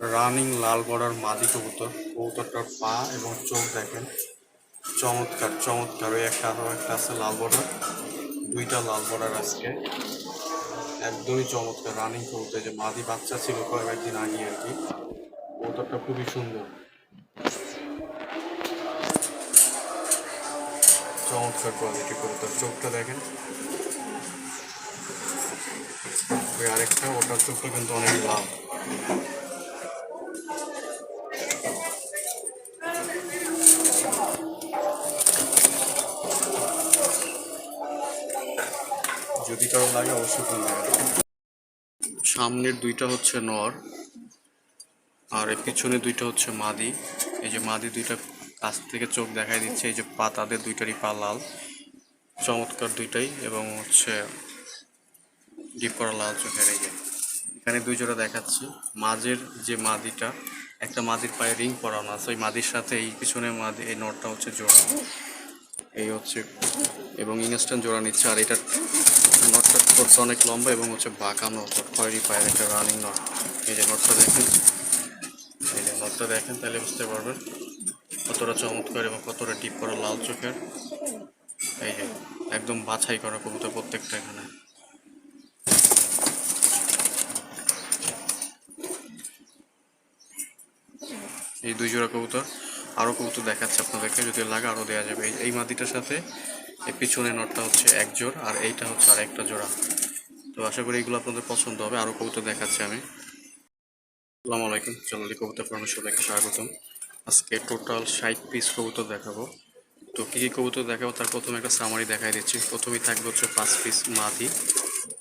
Running লাল border মাদি কবুতর। কবুতরটার পা এবং চোখ দেখেন। চমৎকার চমৎকার। ওই একটা আরও একটা আছে লাল বর্ডার। দুইটা লাল বর্ডার আজকে। একদমই চমৎকার রানিং কবুতর। যে মাদি বাচ্চা ছিল কয়েকদিন আগে আর কি। কবুতরটা খুবই সুন্দর। চমৎকার কোয়ালিটি কবুতর। চোখটা দেখেন। ওই আরেকটা, ওটার চোখটা কিন্তু অনেক লাল। যদি কারও লাগে অবশ্যই ফোন সামনের দুইটা হচ্ছে নর, আর এই পিছনে দুইটা হচ্ছে মাদি। এই যে মাদি দুইটা কাছ থেকে চোখ দেখাই দিচ্ছে, এই যে পা তাদের দুইটারই পা লাল। চমৎকার দুইটাই, এবং হচ্ছে ডিপ করা লাল চোখের এই যে। এখানে দুই জোড়া দেখাচ্ছি। মাঝের যে মাদিটা, একটা মাদির পায়ে রিং পরানো আছে, ওই মাদির সাথে এই পিছনে মাদি, এই নটটা হচ্ছে জোড়া। এই হচ্ছে, এবং ইনস্ট্যান্ট জোড়া নিচ্ছে, আর এটা নটটা করতে অনেক লম্বা এবং হচ্ছে বাঁকানো খয়েরি পায়ের একটা রানিং নট এই যে নটটা দেখেন, এই যে নটটা দেখেন, তাহলে বুঝতে পারবেন কতটা চমৎকার এবং কতটা ডিপ করা লাল চোখের। এই যে, একদম বাছাই করা কবুতর প্রত্যেকটা এখানে। এই দুই জোড়া কবুতর আরও কবুতর দেখাচ্ছে আপনাদেরকে, যদি লাগে আরও দেওয়া যাবে। এই- এই মাদিটার সাথে এই পিছনের নটটা হচ্ছে এক জোড় আর এইটা হচ্ছে আর একটা জোড়া। তো আশা করি এগুলো আপনাদের পছন্দ হবে। আরও কবুতর দেখাচ্ছি আমি। আসসালামু আলাইকুম। চ্যানেলে কবুতর প্রাণের সবাইকে স্বাগতম। আজকে টোটাল ষাট পিস কবুতর দেখাবো। তো কী কী কবুতর দেখাবো তার প্রথমে একটা সামারি দেখাই দিচ্ছি। প্রথমেই থাকবে হচ্ছে পাঁচ পিস মাদি।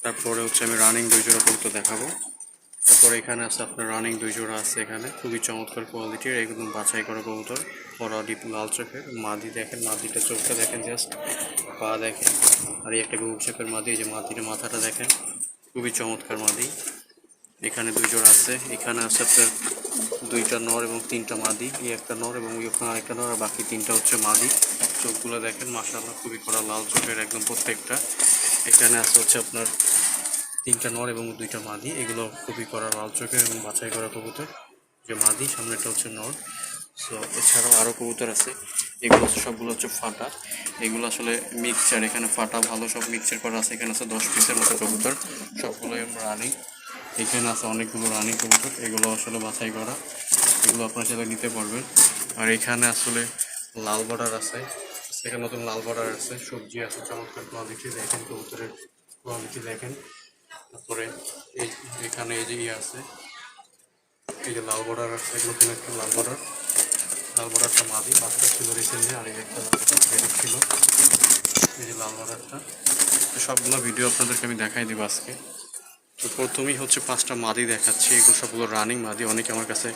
তারপরে হচ্ছে আমি রানিং দুই জোড়া কবুতর দেখাবো। তারপরে এখানে আছে আপনার রানিং দুই জোড়া আছে এখানে। খুবই চমৎকার কোয়ালিটির একদম বাছাই করা কবুতর। বড় ডিপ লাল চোখের মাদি দেখেন, মাদিটা চোখটা দেখেন জাস্ট পা দেখেন। আর এই একটা গরু চোখের মাদি যে মাদির মাথাটা দেখেন, খুবই চমৎকার মাদি। এখানে দুই জোড়া আছে, এখানে আছে আপনার দুইটা নর এবং তিনটা মাদি, এই একটা নর এবং ওখানে আরেকটা নর, আর বাকি তিনটা হচ্ছে মাদি। চোখগুলো দেখেন মাসাল্লাহ খুবই করা লাল চোখের একদম প্রত্যেকটা। এখানে আছে হচ্ছে আপনার তিনটা নর এবং দুইটা মাদি, এগুলো খুবই করা লাল চোখের এবং বাছাই করা কবুতর। যে মাদি সামনেটা হচ্ছে নর। সো এছাড়াও আরও কবুতর আছে। এগুলো সবগুলো হচ্ছে ফাটা। এগুলো আসলে মিক্সচার এখানে ফাটা ভালো সব মিক্সচার করা আছে। এখানে আছে দশ পিসের মতো কবুতর। সবগুলোই রানিং এখানে আছে অনেকগুলো রানিং কবুতর। এগুলো আসলে বাছাই করা। এগুলো আপনার সাথে নিতে পারবেন। আর এখানে আসলে লাল বর্ডার আছে। সেখানে নতুন লাল বর্ডার আছে। সবজি আছে, চমৎকার কোয়ালিটি দেখেন কবুতরের। কোয়ালিটি দেখেন। তারপরে এই এখানে এই যে ইয়ে আছে, এই যে লাল বর্ডার আছে, নতুন একটা লাল বর্ডার। লাল বর্ডারটা মাদি বাচ্চা ছিল রিসেন্টলি আর এই একটা বেরিক ছিল। এই যে লাল বর্ডারটা। সবগুলো ভিডিও আপনাদেরকে আমি দেখাই দিব আজকে। তো প্রথমেই হচ্ছে পাঁচটা মাদি দেখাচ্ছি, এগুলো সবগুলো রানিং মাদি। অনেকে আমার কাছে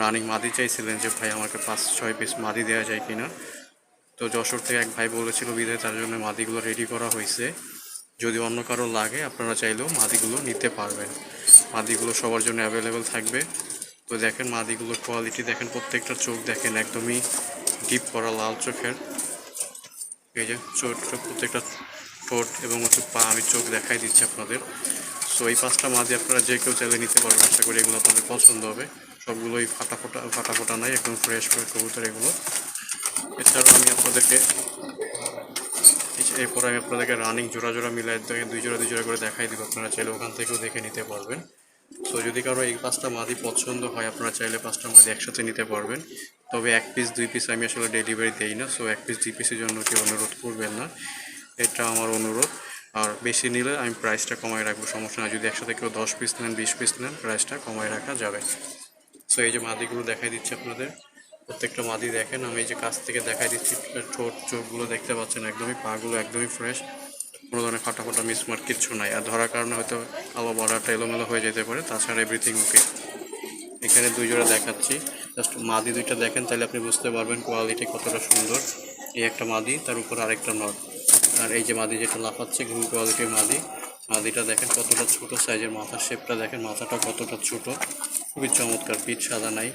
রানিং মাদি চাইছিলেন যে, ভাই, আমাকে পাঁচ, ছয় পিস মাদি দেওয়া যায় কিনা? তো যশোর থেকে এক ভাই বলেছিল বিদায়, তার জন্য মাদিগুলো রেডি করা হয়েছে। যদি অন্য কারও লাগে, আপনারা চাইলেও মাদিগুলো নিতে পারবেন। মাদিগুলো সবার জন্য অ্যাভেলেবেল থাকবে। তো দেখেন মাদিগুলোর কোয়ালিটি দেখেন প্রত্যেকটা চোখ দেখেন একদমই ডিপ করা লাল চোখের। এই যে চোখ প্রত্যেকটা ঠোঁট এবং হচ্ছে পা আমি চোখ দেখাই দিচ্ছি আপনাদের। সো এই পাঁচটা মাদি আপনারা যে কেউ চাইলে নিতে পারবেন, আশা করি এগুলো আপনাদের পছন্দ হবে। সবগুলোই ফাটা ফোটা ফাটা ফোটা নাই, একদম ফ্রেশ করে কবুতর এগুলো। এছাড়াও আমি আপনাদেরকে এরপর আমি আপনাদেরকে রানিং জোড়া জোড়া মিলাই দুই জোড়া দুই জোড়া করে দেখাই দিব। আপনারা চাইলে ওখান থেকেও দেখে নিতে পারবেন। তো যদি কারও এই পাঁচটা মাদি পছন্দ হয়, আপনারা চাইলে পাঁচটা মাদি একসাথে নিতে পারবেন। তবে এক পিস দুই পিস আমি আসলে ডেলিভারি দেই না। সো এক পিস দুই পিসের জন্য কেউ অনুরোধ করবেন না। এটা আমার অনুরোধ। আর বেশি নিলে আমি প্রাইসটা কমায় রাখব, সমস্যা না যদি একসাথে কেউ দশ পিস নেন, বিশ পিস নেন প্রাইসটা কমায় রাখা যাবে। সো এই যে মাদিগুলো দেখাই দিচ্ছি আপনাদের। প্রত্যেকটা মাদি দেখেন, আমি এই যে কাছ থেকে দেখাই দিচ্ছি ঠোঁট, চোখগুলো দেখতে পাচ্ছেন একদমই, পাগুলো একদমই ফ্রেশ কোনো ধরনের ফাটা ফাটা মিসমার্ক কিচ্ছু নাই। আর ধরার কারণে হয়তো আলো বর্ডারটা এলোমেলো হয়ে যেতে পারে, তাছাড়া এভরিথিং ওকে এখানে দুই জোড়া দেখাচ্ছি। জাস্ট মাদি দুইটা দেখেন, তাহলে আপনি বুঝতে পারবেন কোয়ালিটি কতটা সুন্দর। এই একটা মাদি, তার উপর আরেকটা নট আর এই যে মাদি যেটা লাফাচ্ছে, ঘুম কোয়ালিটির মাদি। মাদিটা দেখেন কতটা ছোট সাইজের মাথার শেপটা দেখেন, মাথাটা কতটা ছোট। খুবই চমৎকার, পিঠ সাদা নাই।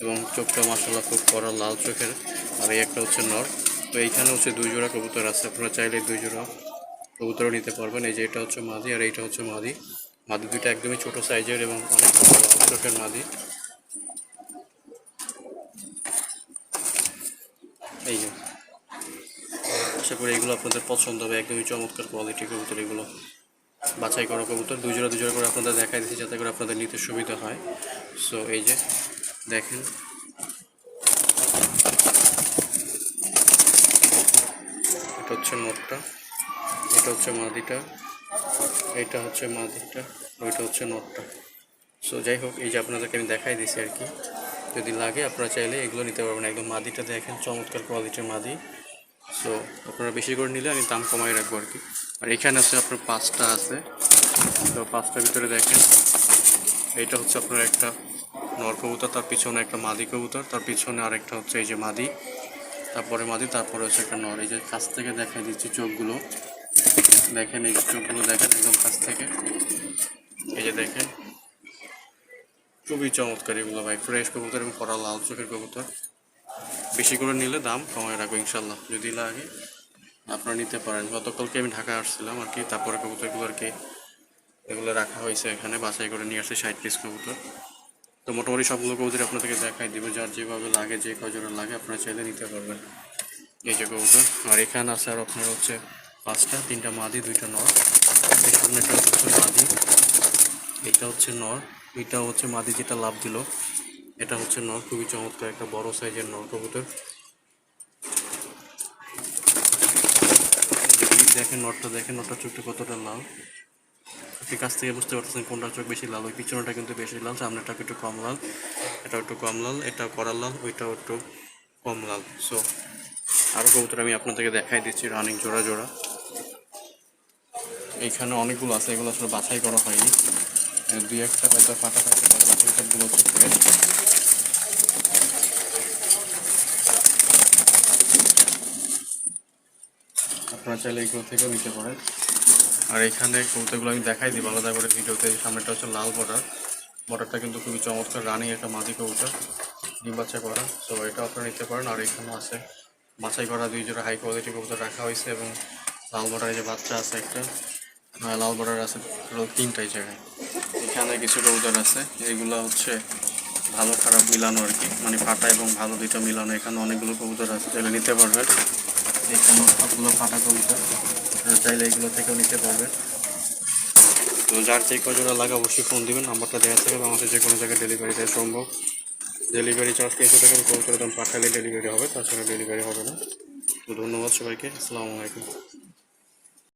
এবং চোখটা মাসাল্লাহ খুব করা লাল চোখের। আর এই একটা হচ্ছে নর। তো এইখানে হচ্ছে দুই জোড়া কবুতর আছে। আপনারা চাইলে দুই জোড়া কবুতরও নিতে পারবেন। এই যে এটা হচ্ছে মাদি আর এইটা হচ্ছে মাদি। মাদি দুইটা একদমই ছোট সাইজের এবং অনেক লাল চোখের মাদি। এই যে। আশা করি এগুলো আপনাদের পছন্দ হবে। একদমই চমৎকার কোয়ালিটি কবুতর এগুলো। বাছাই করা কবুতর। দুজোড়া দুজোড়া করে আপনাদের দেখাই দিচ্ছি যাতে করে আপনাদের নিতে সুবিধা হয়। সো এই যে। দেখেন। এটা হচ্ছে নটটা, এটা হচ্ছে মাদিটা, এটা হচ্ছে মাদিটা, ওইটা হচ্ছে নটটা। সো যাই হোক, এই যে আপনাদেরকে আমি দেখাই দিছি আর কি। যদি লাগে, আপনারা চাইলে এগুলো নিতে পারবেন। একদম মাদিটা দেখেন, চমৎকার কোয়ালিটির মাদি। সো আপনারা বেশি করে নিলে আমি দাম কমাই রাখব আর কি। আর এখানে আছে আপনার পাঁচটা আছে। তো পাঁচটার ভিতরে দেখেন, এইটা হচ্ছে আপনার একটা নর কবুতর, তার পিছনে একটা মাদি কবুতর, তার পিছনে আরেকটা হচ্ছে এই যে মাদি, তারপরে মাদি, তারপরে হচ্ছে একটা নর। এই যে কাছ থেকে দেখাই দিচ্ছি চোখগুলো। দেখেন এই চোখগুলো দেখেন একদম কাছ থেকে। এই যে দেখেন। খুবই চমৎকার এগুলো ভাই। ফ্রেশ কবুতর এবং করা লাল চোখের কবুতর। বেশি করে নিলে দাম কমায় রাখব ইনশাল্লাহ যদি লাগে, আপনারা নিতে পারেন। গতকালকে আমি ঢাকা আসছিলাম আর কি, তারপরে কবুতরগুলো আর কি, এগুলো রাখা হয়েছে এখানে। বাছাই করে নিয়ে আসছে ষাট পিস কবুতর। তো মোটামুটি সবগুলো কবুতর আপনাদেরকে দেখাই দিব, যার যেভাবে লাগে, যে কজোড়া লাগে, আপনারা চাইলে নিতে পারবেন। এই যে কবুতর, আর এখানে আছে আর আপনার হচ্ছে পাঁচটা, তিনটা মাদি, দুইটা নর। এই হচ্ছে মাদি, এটা হচ্ছে নর, এটা হচ্ছে মাদি যেটা লাভ দিল। এটা হচ্ছে নর, খুবই চমৎকার একটা বড় সাইজের নর কবুতর। দেখেন নটটা দেখেন নটটা চোখটা কতটা লাল। আপনি কাছ থেকে বুঝতে পারতেছেন কোনটা চোখ বেশি লাল, ওই পিছনটা কিন্তু বেশি লাল সামনেটা একটু কম লাল এটা একটু কম লাল এটা করার লাল, ওইটাও একটু কম লাল। সো আরও কবুতর আমি আপনাদেরকে দেখাই দিচ্ছি রানিং জোড়া জোড়া। এইখানে অনেকগুলো আছে, এগুলো আসলে বাছাই করা হয়নি। দুই একটা হয়তো ফাটা থাকতে পারে বাকি সবগুলো আপনারা চাইলে এগুলো থেকেও নিতে পারেন। আর এখানে কবুতরগুলো আমি দেখাই দিব, আলাদা করে ভিডিওতে। সামনেটা হচ্ছে লাল বর্ডার। বর্ডারটা কিন্তু খুবই চমৎকার রানিং একটা মাদি কবুতর, ডিম বাচ্চা করা। সো এটা আপনারা নিতে পারেন। আর এখানেও আছে, বাছাই করা দুই জোড়া হাই কোয়ালিটি কবুতর রাখা হয়েছে এবং লাল বর্ডারে যে বাচ্চা আছে একটা লাল বর্ডার আছে তিনটাই জায়গায়। এখানে কিছু কবুতর আছে, এগুলো হচ্ছে ভালো খারাপ মিলানো আর কি মানে ফাটা এবং ভালো দুইটা মিলানো। এখানে অনেকগুলো কবুতর আছে, চাইলে নিতে পারবেন। এখানে সবগুলো ফাটা কবুতর। চাইলে এগুলো থেকেও নিতে পারবেন। তো যার যে কজোড়া লাগে অবশ্যই ফোন দেবেন, নাম্বারটা দেওয়া থাকবে আমাদের যে কোনো জায়গায় ডেলিভারি দেওয়া সম্ভব। ডেলিভারি চার্জ তিনশো টাকা কল করে দাম পাঠালে ডেলিভারি হবে, তাছাড়া ডেলিভারি হবে না। তো ধন্যবাদ সবাইকে, আসসালামু আলাইকুম।